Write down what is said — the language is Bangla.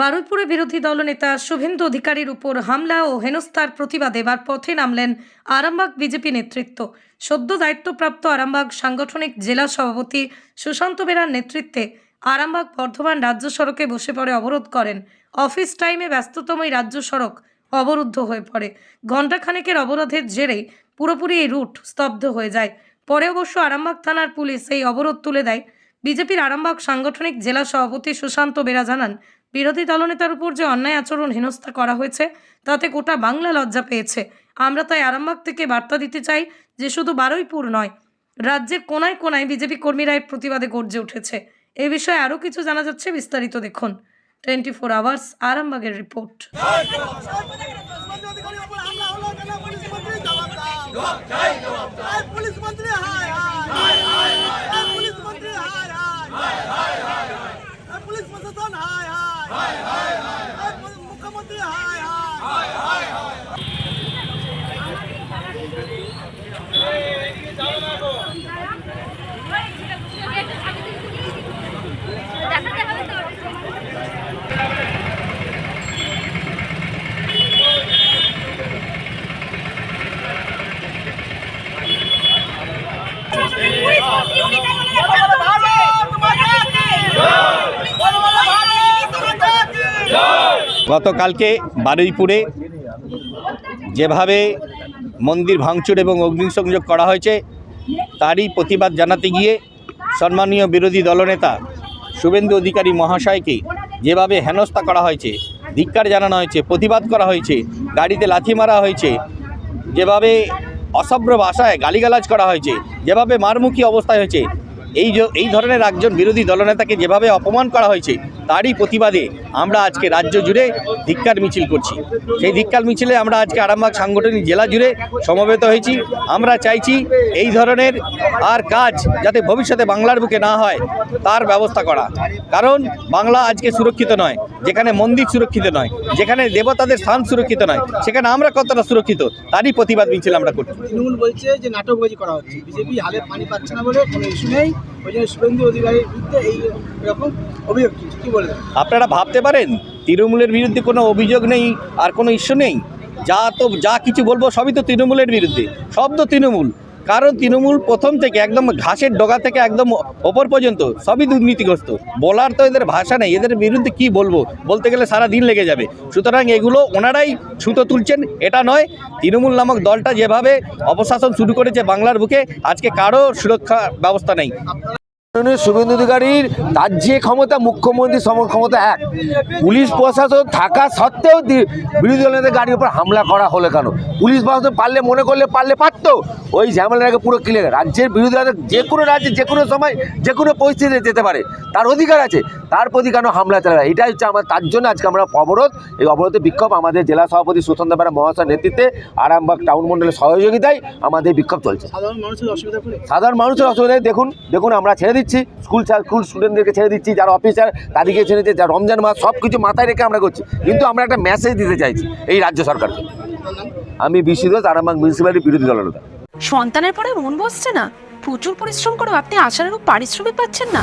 বারুইপুরে বিরোধী দলনেতা শুভেন্দু অধিকারীর উপর হামলা ও হেনস্থার প্রতিবাদে এবার পথে নামলেন আরামবাগ বিজেপি নেতৃত্ব। সদ্য দায়িত্বপ্রাপ্ত আরামবাগ সাংগঠনিক জেলা সভাপতি সুশান্ত বেরার নেতৃত্বে আরামবাগ বর্ধমান রাজ্য সড়কে বসে পড়ে অবরোধ করেন। অফিস টাইমে ব্যস্ততম এই রাজ্য সড়ক অবরুদ্ধ হয়ে পড়ে। ঘণ্টাখানেকের অবরোধের জেরে পুরোপুরি এই রুট স্তব্ধ হয়ে যায়। পরে অবশ্য আরামবাগ থানার পুলিশ এই অবরোধ তুলে দেয়। বিজেপির আরামবাগ সাংগঠনিক জেলা সভাপতি সুশান্ত বেরা জানান বিরোধী দলনেতার উপর যে অন্যায় আচরণ হেনস্থা করা হয়েছে, তাতে গোটা বাংলা লজ্জা পেয়েছে। আমরা তাই আরামবাগ থেকে বার্তা দিতে চাই যে শুধু বারুইপুর নয়, রাজ্যের কোনায় কোনায় বিজেপি কর্মীরা প্রতিবাদে গর্জে উঠেছে। এ বিষয়ে আরও কিছু জানা যাচ্ছে, বিস্তারিত দেখুন। টোয়েন্টি ফোর আওয়ার্স, আরামবাগের রিপোর্ট পুলিশ মন্ত্রী হায় হায় পুলিশ মন্ত্রী হায় হায় পুলিশ প্রশাসন হায় হায় মুখ্যমন্ত্রী হায় হায় গতকালকে বারুইপুরে যেভাবে মন্দির ভাঙচুর এবং অগ্নিসংযোগ করা হয়েছে, তারই প্রতিবাদ জানাতে গিয়ে সম্মানীয় বিরোধী দলনেতা শুভেন্দু অধিকারী মহাশয়কে যেভাবে হেনস্থা করা হয়েছে, ধিক্কার জানানো হয়েছে, প্রতিবাদ করা হয়েছে, গাড়িতে লাথি মারা হয়েছে, যেভাবে অসভ্য ভাষায় গালিগালাজ করা হয়েছে, যেভাবে মারমুখী অবস্থায় হয়েছে, এই এই ধরনের একজন বিরোধী দলনেতাকে যেভাবে অপমান করা হয়েছে তারই প্রতিবাদে আমরা আজকে রাজ্য জুড়ে ধিক্কার মিছিল করছি। সেই ধিক্কার মিছিলে আমরা আজকে আরামবাগ সাংগঠনিক জেলা জুড়ে সমবেত হয়েছি। আমরা চাইছি এই ধরনের আর কাজ যাতে ভবিষ্যতে বাংলার বুকে না হয়, তার ব্যবস্থা করা। কারণ বাংলা আজকে সুরক্ষিত নয়, যেখানে মন্দির সুরক্ষিত নয়, যেখানে দেবতাদের স্থান সুরক্ষিত নয়, সেখানে আমরা কতটা সুরক্ষিত, তারই প্রতিবাদ মিছিল আমরা করছি। তৃণমূল বলছে যে নাটকবাজি করা হচ্ছে। বিজেপি হালে পানি পাচ্ছে না বলে কোনো ইস্যু নেই। ওই জন্য শুভেন্দু অধিকারীর বিরুদ্ধে এই এরকম অভিযোগ কি আপনারা ভাবতে পারেন, তৃণমূলের বিরুদ্ধে কোনো অভিযোগ নেই আর কোনো ইস্যু নেই। যা তো, যা কিছু বলব সবই তো তৃণমূলের বিরুদ্ধে। সব তো তৃণমূল। কারণ তৃণমূল প্রথম থেকে একদম ঘাসের ডগা থেকে একদম ওপর পর্যন্ত সবই দুর্নীতিগ্রস্ত। বলার তো এদের ভাষা নেই। এদের বিরুদ্ধে কি বলব? বলতে গেলে সারা দিন লেগে যাবে। সুতরাং এগুলো ওনারাই ছুতো তুলছেন, এটা নয়। তৃণমূল নামক দলটা যেভাবে অপশাসন শুরু করেছে বাংলার বুকে, আজকে কারও সুরক্ষা ব্যবস্থা নেই। শুভেন্দু অধিকারীর তার যে ক্ষমতা মুখ্যমন্ত্রী সম ক্ষমতা এক। পুলিশ প্রশাসন থাকা সত্ত্বেও বিরোধী দলের গাড়ির উপর হামলা করা হলো কেন? পুলিশ প্রশাসন পারলে মনে করলে পারলে পারতো? ওই ঝামেলাটাকে পুরো ক্লিয়ার রাজ্যের বিরোধী দলের যে কোনো রাজ্যে যে কোনো সময় যে কোনো পরিস্থিতিতে যেতে পারে। তার অধিকার আছে। তার প্রতি কেন হামলা চালাবে এটাই হচ্ছে আমার তার জন্য আজকে আমরা অবরোধ। এই অবরোধে বিক্ষোভ আমাদের জেলা সভাপতি সুতন্ত বেড়া মহাশয়ের নেতৃত্বে আরামবাগ টাউন মন্ডলের সহযোগিতায় আমাদের বিক্ষোভ চলছে। সাধারণ মানুষের অসুবিধা সাধারণ মানুষের অসুবিধায় দেখুন দেখুন আমরা ছেড়ে দিচ্ছি। স্কুল স্কুল স্টুডেন্টদেরকে ছেড়ে দিচ্ছি, যারা অফিসার তাদেরকে ছেড়ে দিচ্ছে যারা রমজান মাস সব কিছু মাথায় রেখে আমরা করছি। কিন্তু আমরা একটা মেসেজ দিতে চাইছি এই রাজ্য সরকারকে। আমি বিশি দোষ আরামবাগ মিউনিসিপ্যালিটির বিরোধী দলনেতা সন্তানের পরে মন বসছে না। প্রচুর পরিশ্রম করে আপনি আশানুরূপ পারিশ্রমিক পাচ্ছেন না।